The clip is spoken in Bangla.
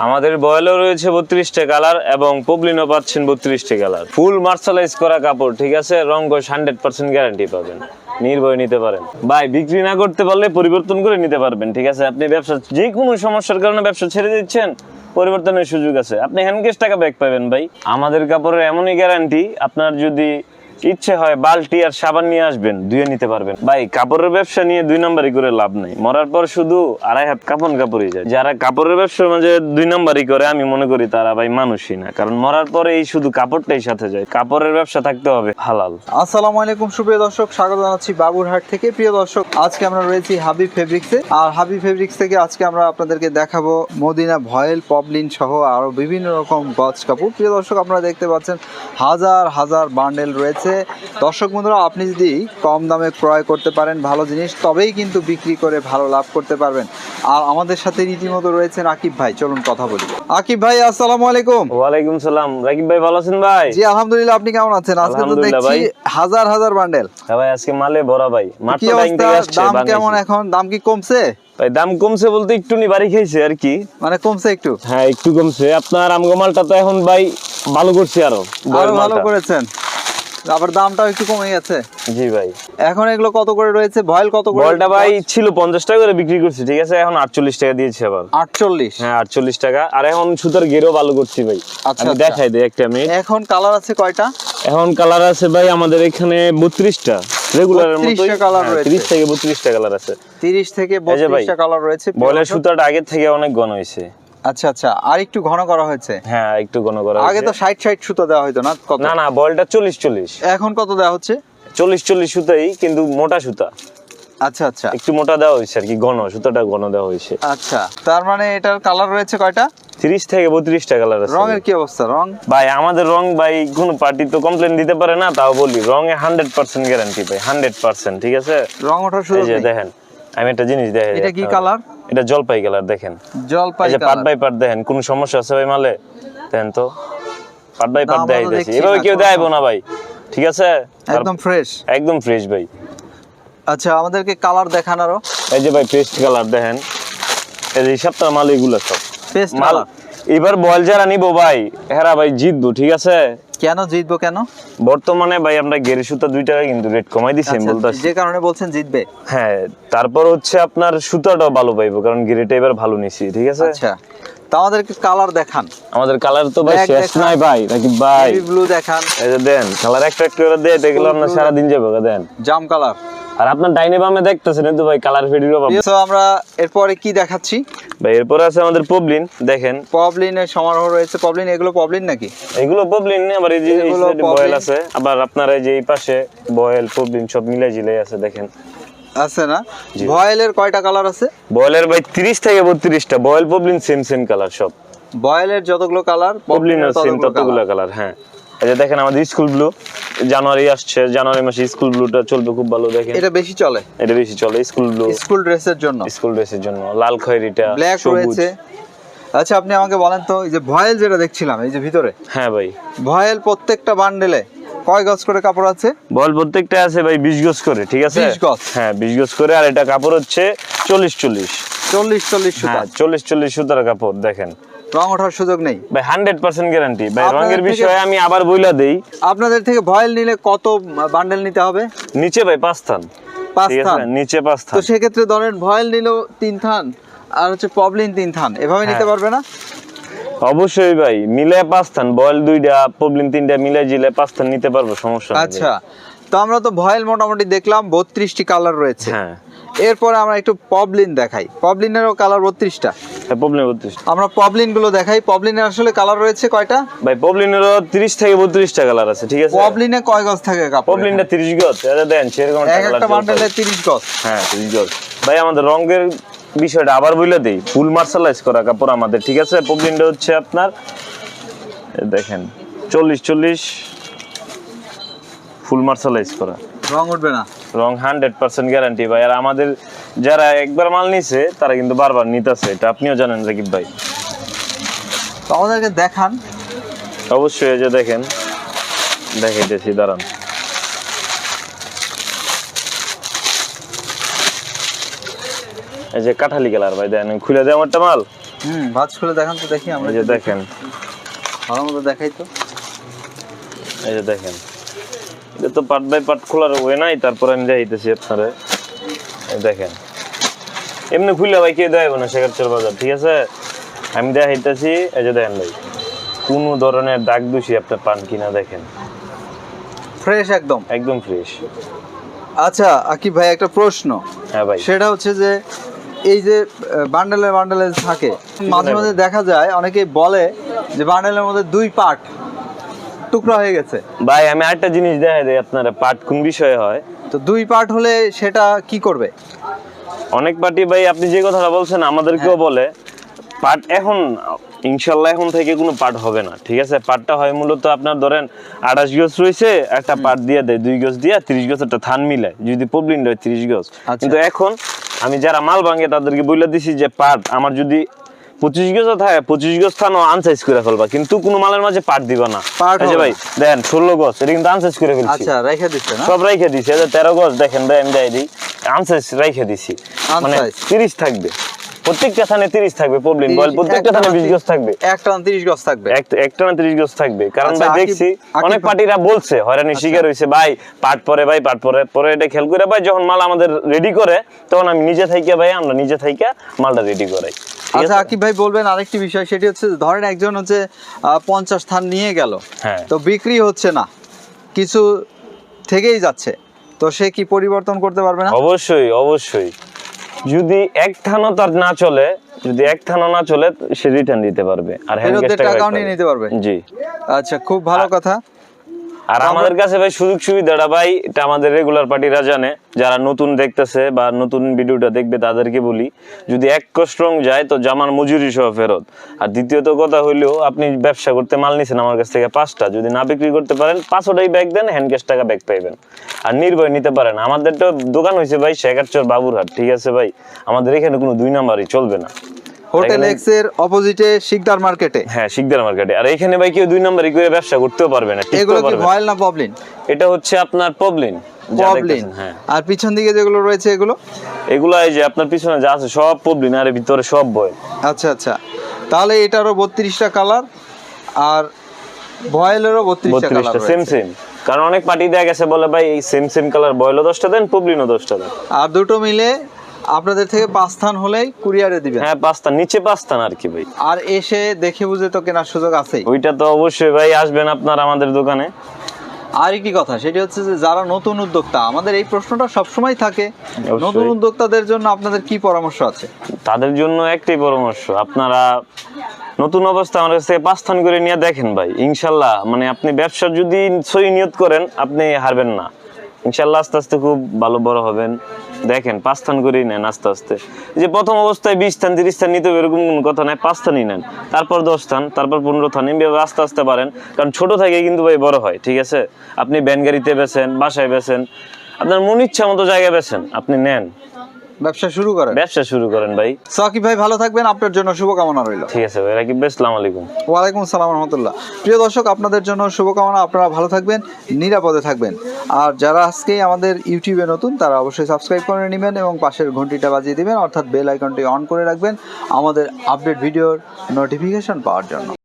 আমাদের বয়েলও রয়েছে বত্রিশটা কালার এবং পবলিনও পাচ্ছেন বত্রিশটা কালার। ফুল মার্শালাইজ করা কাপড়, ঠিক আছে? রং গোশ হান্ড্রেড পার্সেন্ট গ্যারান্টি পাবেন। নির্ভয় নিতে পারেন। ভাই, বিক্রি না করতে পারলে পরিবর্তন করে নিতে পারবেন, ঠিক আছে? আপনি ব্যবসা যে কোনো সমস্যার কারণে ব্যবসা ছেড়ে দিচ্ছেন, পরিবর্তনের সুযোগ আছে। আপনি হ্যান্ডকেশ টাকা ব্যাক পাবেন ভাই। আমাদের কাপড়ের এমনই গ্যারান্টি আপনার যদি ইচ্ছে হয় বালতি আর সাবান নিয়ে আসবেন, ধুয়ে নিতে পারবেন। ভাই, কাপড়ের ব্যবসা নিয়ে দুই নাম্বারই করে লাভ নাই। মরার পর শুধু আড়াই হাত কাপড় কাপড়ই যায়। যারা কাপড়ের ব্যবসার মাঝে দুই নাম্বারই করে, আমি মনে করি তারা ভাই মানুষই না। কারণ মরার পরে এই শুধু কাপড়টাই সাথে যায়। কাপড়ের ব্যবসা থাকতে হবে হালাল। আসসালামু আলাইকুম, সুপ্রিয় দর্শক। স্বাগত জানাচ্ছি বাবুরহাট থেকে। প্রিয় দর্শক, আজকে আমরা রয়েছি হাবিব ফেব্রিক্সে। আর হাবি ফেব্রিক্স থেকে আজকে আমরা আপনাদেরকে দেখাবো মদিনা ভয়েল পবলিন সহ আরও বিভিন্ন রকম গজ কাপড়। প্রিয় দর্শক, আপনারা দেখতে পাচ্ছেন হাজার হাজার বান্ডেল রয়েছে। দর্শক বন্ধুরা আপনি যদি কম দামে ক্রয় করতে পারেন ভালো জিনিস তবেই কিন্তু বিক্রি করে ভালো লাভ করতে পারবেন। আর আমাদের সাথে রীতিমতো রয়েছেন আকিব ভাই চলুন কথা বলি। আকিব ভাই আসসালামু আলাইকুম। ওয়ালাইকুম সালাম। রাকিব ভাই ভালো আছেন ভাই? জি আলহামদুলিল্লাহ আপনি কেমন আছেন? আজকে তো দেখছি হাজার হাজার বান্ডেল হ্যাঁ ভাই আজকে মালে ভরা ভাই। মাত্র অবস্থা? থেকে আসছে দাম কেমন এখন? দাম কি কমছে? ভাই দাম কমছে বলতে একটু নি বাড়ি খাইছে আর কি। মানে কমছে একটু? হ্যাঁ একটু কমছে। আপনার আমগো মালটা তো এখন ভাই ভালো করছে আরও। ভালো করেছেন? আবার দামটাও একটু কমে গেছে। জি ভাই। এখন এগুলো কত করে রয়েছে? ভয়েল কত করে বলটা ভাই ছিল পঞ্চাশ টাকা করে বিক্রি করছি ঠিক আছে? এখন আটচল্লিশ টাকা দিয়েছি আবার। আটচল্লিশ? হ্যাঁ আটচল্লিশ টাকা। আর এখন সুতার গেরও ভালো করছি ভাই। আচ্ছা, আমি আচ্ছা। দেখাই দিই একটা মিনিট এখন কালার আছে কয়টা? এখন কালার আছে ভাই আমাদের এখানে বত্রিশটা। রেগুলারের 32 মতো টা colour রয়েছে। তিরিশ থেকে বত্রিশটা কালার আছে। তিরিশ থেকে এই যে ভাই, বত্রিশটা কালার রয়েছে বয়লের সুতাটা আগের থেকে অনেক ঘন হয়েছে। আচ্ছা আচ্ছা। আর একটু ঘন করা হয়েছে? হ্যাঁ একটু ঘন করা আগে তো হয়েছে। ষাট ষাট সুতো দেওয়া হতো না? কত? না না বলটা চল্লিশ চল্লিশ। এখন কত দেওয়া হচ্ছে? চল্লিশ চল্লিশ সুতাই কিন্তু মোটা সুতা। আচ্ছা আচ্ছা। একটু মোটা দেওয়া হয়েছে আর কি ঘন সুতাটা ঘন দেওয়া হয়েছে। আচ্ছা তার মানে এটার কালার রয়েছে কয়টা? তিরিশ থেকে বত্রিশটা কালার আছে। রঙের কি অবস্থা? রং? ভাই আমাদের রং ভাই কোন পার্টি তো কমপ্লেন দিতে পারে না তাও বলি। রঙে হান্ড্রেড পার্সেন্ট গ্যারান্টি ভাই হান্ড্রেড পার্সেন্ট ঠিক আছে? রং ওঠার এই যে দেখেন আমি একটা জিনিস দেখেন এটা কি কালার এটা জলপাই কালার দেখেন। জলপাই এই যে পাট বাই পাট দেখেন কোন সমস্যা আছে ভাই মালে? দেখেন তো। পাট বাই পাট দেখাই তো দিয়েছি। এভাবে কেউ দেখাইবো না ভাই। ঠিক আছে? একদম ফ্রেশ একদম ফ্রেশ ভাই। আচ্ছা আমাদেরকে কালার দেখান আরও এই যে ভাই পেস্ট কালার দেখেন। এই যে সপ্তাহ মাল এগুলো সব। পেস্ট মাল এবার বল যারা নিবো ভাই হেরা ভাই জিতবো ঠিক আছে? কেন জিতবো কেন? বর্তমানে ভাই আমরা গেরি সুতা দুই টাকা কিন্তু রেট কমাই দিছি আমি আচ্ছা, যে কারণে বলছেন জিতবে। হ্যাঁ তারপর হচ্ছে আপনার সুতাটাও ভালো পাইবো কারণ গেরিটা এবার ভালো নিছি ঠিক আছে? আচ্ছা তা আমাদেরকে কালার দেখান। আমাদের কালার তো ভাই শেষ নাই ভাই নাকি ভাই? ব্লু দেখান। এই যে দেন কালার একটা একটা করে দিয়ে দেখলে আপনার blue সারা দিন যাবে দেন। জাম কালার আর আপনার ডাইনে বামে দেখতেছেন তো ভাই কালার ফেডিরও তো আমরা এরপরে কি দেখাচ্ছি? ভাই এরপর আছে আমাদের পবলিন দেখেন। পবলিনের সমারোহ রয়েছে। পবলিন এগুলো পবলিন নাকি? এগুলো পবলিন আবার এই যে বয়েল আছে। আবার আপনার এই যে এই পাশে বয়েল পবলিন সব মিলাই জিলাই আছে দেখেন। আছে না? জি। ভয়েলের কয়টা কালার আছে? বয়েলের ভাই তিরিশ থেকে বত্রিশটা। Voile poplin same same colour সব। বয়েলের যতগুলো কালার পবলিনের সেম ততগুলো কালার হ্যাঁ। এই যে দেখেন আমাদের স্কুল ব্লু জানুয়ারি আসছে জানুয়ারি মাসে স্কুল ব্লুটা চলবে খুব ভালো দেখেন। এটা বেশি চলে। এটা বেশি চলে স্কুল ব্লু স্কুল ড্রেসের জন্য। স্কুল ড্রেসের জন্য লাল খয়েরিটা ব্ল্যাক রয়েছে। আচ্ছা আপনি আমাকে বলেন তো এই যে ভয়েল যেটা দেখছিলাম এই যে ভিতরে। হ্যাঁ ভাই। ভয়েল প্রত্যেকটা বান্ডেলে কয় গজ করে কাপড় আছে? বল প্রত্যেকটা আছে ভাই বিশ গজ করে ঠিক আছে? 20 গজ। হ্যাঁ বিশ গজ করে আর এটা কাপড় হচ্ছে চল্লিশ চল্লিশ। চল্লিশ চল্লিশ সুতা। হ্যাঁ চল্লিশ চল্লিশ সুতার কাপড় দেখেন। রং ওঠার সুযোগ নেই। ভাই হান্ড্রেড পার্সেন্ট গ্যারান্টি ভাই রঙের বিষয়ে আমি আবার বইলা দেই। আপনাদের থেকে ভয়েল নিলে কত বান্ডেল নিতে হবে? নিচে ভাই পাঁচ থান। পাঁচ থান। নিচে পাঁচ তো সেক্ষেত্রে ধরেন ভয়েল নিলেও তিন থান আর হচ্ছে পবলিন তিন থান। এভাবে নিতে হ্যাঁ। পারবে না? অবশ্যই ভাই মিলে পাঁচ থান বয়েল দুইটা পবলিন তিনটা মিলে জিলে পাঁচ থান নিতে পারব সমস্যা আচ্ছা। তো আমরা তো ভয়েল মোটামুটি দেখলাম বত্রিশটি কালার রয়েছে। হ্যাঁ। এরপরে আমরা একটু পবলিন দেখাই। পবলিনেরও কালার বত্রিশটা। হ্যাঁ পবলিন বত্রিশ আমরা পবলিনগুলো দেখাই। পবলিনের আসলে কালার রয়েছে কয়টা? ভাই পবলিনেরও তিরিশ থেকে বত্রিশটা কালার আছে ঠিক আছে? পবলিনে কয় গজ থাকে পবলিনটা তিরিশ গজ এটা দেন সেরকম এক একটা বান্ডেলে তিরিশ গজ। হ্যাঁ তিরিশ গজ। ভাই আমাদের রঙের বিষয়টা আবার বইলে দিই। ফুল মার্শালাইজ করা কাপড় আমাদের ঠিক আছে? পবলিনটা হচ্ছে আপনার দেখেন চল্লিশ চল্লিশ ফুল মার্শালাইজ করা। রং উঠবে না। রং হান্ড্রেড পার্সেন্ট গ্যারান্টি ভাই। আর আমাদের যারা একবার মাল নিছে তারা কিন্তু বারবার নিতেছে। এটা আপনিও জানেন রাকিব ভাই। তো আমাদেরকে দেখান। অবশ্যই এই যে দেখেন দেখাইতেছি দাঁড়ান। এই যে কাঠালি কালার ভাই দেন খুলে দেয় আমারটা মাল। হুম ভাজ খুলে দেখান তো দেখি আমরা এই যে দেখেন। ভালো মতো দেখাই তো। এই যে দেখেন। এটা তো পার্ট বাই পার্ট খোলার ওয়ে নাই তারপর আমি আপনারে। দেখেন। এমনি খুলে ভাই কে দেয় না শেখারচর বাজার ঠিক আছে? আমি দেখাইতেছি এই যে দেখেন ভাই কোনো ধরনের দাগ দূষি আপনার পান কিনা দেখেন। ফ্রেশ একদম? একদম ফ্রেশ আচ্ছা আকিব ভাই একটা প্রশ্ন। হ্যাঁ ভাই। সেটা হচ্ছে যে এই যে বান্ডেলে বান্ডেলে থাকে মাঝে মাঝে দেখা যায় অনেকেই বলে যে বান্ডেলের মধ্যে দুই পার্ট টুকরা হয়ে গেছে। ভাই আমি আরেকটা জিনিস দেখাই দিই আপনারা পাট কোন বিষয়ে হয়? তো দুই পার্ট হলে সেটা কি করবে? অনেক পার্টি ভাই আপনি যে কথাটা বলছেন আমাদেরকেও বলে। পাট এখন ইনশাল্লাহ এখন থেকে কোনো পাট হবে না ঠিক আছে? পাটটা হয় মূলত আপনার ধরেন আঠাশ গজ রয়েছে একটা পাট দিয়ে দেয় দুই গজ দিয়ে তিরিশ গজ একটা থান মিলে যদি পবলিন হয় তিরিশ গজ। আচ্ছা। কিন্তু এখন আমি যারা মাল ভাঙে তাদেরকে বলে দিছি যে পাট আমার যদি পঁচিশ গজ থাকে পঁচিশ গজ আনসাইজ করে ফেলবা। কিন্তু কোনো মালের মাঝে পাট দিবা না। ভাই দেখেন ষোলো গজ এটা কিন্তু আনসাইজ করে ফেলছি। আচ্ছা রেখে দিচ্ছে সব দিছি এই তেরো গজ দেখেন ভাই আমি দেয় দিই। আনসাইজ রাইখে দিছি। মানে তিরিশ থাকবে। প্রত্যেকটা থানে তিরিশ থাকবে প্রবলেম বল প্রত্যেকটা থানে বিশ গজ থাকবে। একটা তিরিশ গজ থাকবে। একটা না তিরিশ গজ থাকবে। কারণ আচ্ছা, ভাই দেখছি অনেক পার্টিরা বলছে হয়রানি শিকার হয়েছে ভাই পাট পরে ভাই পাট পরে। পরে এটা খেয়াল করে ভাই যখন মাল আমাদের রেডি করে তখন আমি নিজে থাইকা ভাই আমরা নিজে থাইকা মালটা রেডি করাই। আচ্ছা? আকিব ভাই বলবেন আরেকটি বিষয় সেটি হচ্ছে ধরেন একজন হচ্ছে পঞ্চাশ থান নিয়ে গেল হ্যাঁ। তো বিক্রি হচ্ছে না কিছু থেকেই যাচ্ছে তো সে কি পরিবর্তন করতে পারবে না? অবশ্যই অবশ্যই। যদি এক থানও তার না চলে যদি এক থানও না চলে সে রিটার্ন দিতে পারবে আর হ্যান্ড টাকাও নিয়ে নিতে পারবে? জি। আচ্ছা খুব ভালো কথা। আর আমাদের কাছে ভাই সুযোগ সুবিধাটা ভাই এটা আমাদের রেগুলার পার্টিরা জানে। যারা নতুন দেখতেছে বা নতুন ভিডিওটা দেখবে তাদেরকে বলি যদি এক যায় তো জামার মজুরি সহ ফেরত। আর দ্বিতীয়ত কথা হইলেও আপনি ব্যবসা করতে মাল নিছেন আমার কাছ থেকে পাঁচটা যদি না বিক্রি করতে পারেন পাঁচটাই ব্যাগ দেন হ্যান্ড ক্যাশ টাকা ব্যাগ পাইবেন। আর নির্ভয় নিতে পারেন। আমাদের তো দোকান হয়েছে ভাই শেখারচর বাবুরহাট ঠিক আছে ভাই? আমাদের এখানে কোনো দুই নাম্বারই চলবে না। হোটেল এক্সের অপোজিটে শিকদার মার্কেটে। হ্যাঁ শিকদার মার্কেটে। আর এখানে ভাই কেউ দুই নাম্বারই করে ব্যবসা করতেও পারবে না এগুলো কি ভয়েল না পবলিন? এটা হচ্ছে আপনার পবলিন পবলিন। হ্যাঁ। আর পিছন দিকে যেগুলো রয়েছে এগুলো? এগুলো এই যে আপনার পিছনে যা আছে সব পবলিন আর ভিতরে সব আচ্ছা আচ্ছা। তাহলে এটারও বত্রিশটা কালার আর ভয়েলেরও বত্রিশটা কালার সেম সেম কারণ অনেক পার্টি দেয়া গেছে বলে ভাই এই সেম সেম কালার বয়লও দশটা দেন পবলিনও দশটা দেন। আর দুটো মিলে আপনাদের থেকে পাঁচ স্থান হলেই কুরিয়ারে দিবেন। হ্যাঁ পাঁচটা নিচে পাঁচটা আর কি ভাই। আর এসে দেখে বুঝে তো কেনার সুযোগ আছেই। ওইটা তো অবশ্যই ভাই আসবেন আপনার আমাদের দোকানে। আর একটি কথা সেটি হচ্ছে যে যারা নতুন উদ্যোক্তা আমাদের এই প্রশ্নটা সবসময় থাকে। নতুন উদ্যোক্তাদের জন্য আপনাদের কি পরামর্শ আছে? তাদের জন্য একটাই পরামর্শ আপনারা নতুন অবস্থা আমার কাছে পাঁচ স্থান করে নিয়ে দেখেন ভাই। ইনশাল্লাহ মানে আপনি ব্যবসা যদি সই নিয়ত করেন আপনি হারবেন না। ইনশাল্লাহ আস্তে আস্তে খুব ভালো বড় হবেন। দেখেন পাঁচ স্থান করেই নেন আস্তে আস্তে। যে প্রথম অবস্থায় বিশ স্থান, তিরিশ স্থান নিতে হবে, এরকম কোনো কথা নাই, পাঁচ স্থানই নেন। তারপর দশ স্থান, তারপর পনেরো স্থান এভাবে আস্তে আস্তে পারেন কারণ ছোট থেকে কিন্তু ভাই বড় হয়, ঠিক আছে? আপনি ব্যান গাড়িতে বেছেন, বাসায় বেছেন, আপনার মন ইচ্ছা মতো জায়গায় বেছেন, আপনি নেন। ব্যবসা শুরু করেন। ব্যবসা শুরু করেন ভাই। সাকিব ভাই ভালো থাকবেন আপনার জন্য শুভকামনা রইল। ঠিক আছে ভাই রাকিব ভাই আসসালামু আলাইকুম। ওয়ালাইকুম সালাম রহমতুল্লাহ। প্রিয় দর্শক আপনাদের জন্য শুভকামনা আপনারা ভালো থাকবেন নিরাপদে থাকবেন। আর যারা আজকেই আমাদের ইউটিউবে নতুন তারা অবশ্যই সাবস্ক্রাইব করে নেবেন এবং পাশের ঘন্টিটা বাজিয়ে দিবেন অর্থাৎ বেল আইকনটি অন করে রাখবেন আমাদের আপডেট ভিডিওর নোটিফিকেশন পাওয়ার জন্য।